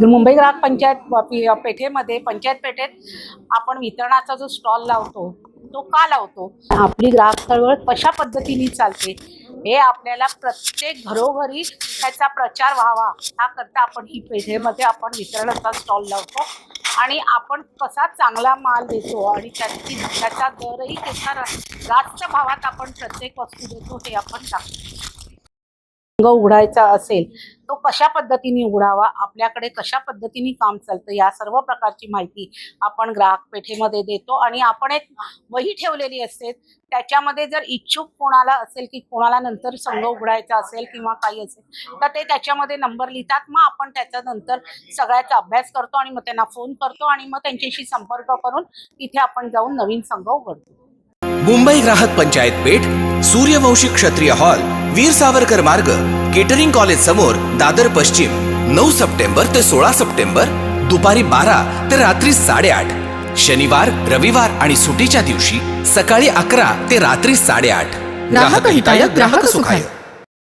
मुंबई ग्राहक पंचायत पेठेमध्ये पंचायत पेठेत आपण वितरणाचा जो स्टॉल लावतो तो का लावतो? आपली ग्राहक चळवळ कशा पद्धतीने चालते? हे आपल्याला प्रत्येक घरोघरी त्याचा प्रचार व्हावा हा करता आपण ही पेठेमध्ये आपण वितरणाचा स्टॉल लावतो. आणि आपण कसा चांगला माल देतो आणि त्याची त्याचा दरही कसा जास्त भावात आपण प्रत्येक वस्तू देतो हे आपण दाखवतो. संघ उघडायचा असेल तो कशा पद्धतीने उघडावा आपल्याकडे कशा पद्धतीने काम चालतं या सर्व प्रकारची माहिती आपण ग्राहक पेठेमध्ये देतो. आणि आपण एक वही ठेवलेली असते त्याच्यामध्ये जर इच्छुक कोणाला असेल की कोणाला नंतर संघ उघडायचा असेल किंवा काही असेल तर ते त्याच्यामध्ये नंबर लिहितात. मग आपण त्याच्या नंतर सगळ्याचा अभ्यास करतो आणि मग त्यांना फोन करतो आणि मग त्यांच्याशी संपर्क करून तिथे आपण जाऊन नवीन संघ उघडतो. मुंबई ग्राहक पंचायत पेठ सूर्यवंशी क्षत्रिय हॉल. वीर सावरकर मार्ग केटरिंग कॉलेज समोर दादर पश्चिम नऊ सप्टेंबर ते सोळा सप्टेंबर दुपारी बारा ते रात्री साडेआठ. शनिवार रविवार आणि सुटीच्या दिवशी सकाळी अकरा ते रात्री साडेआठ. ग्राहक हिताय ग्राहक सुखाय.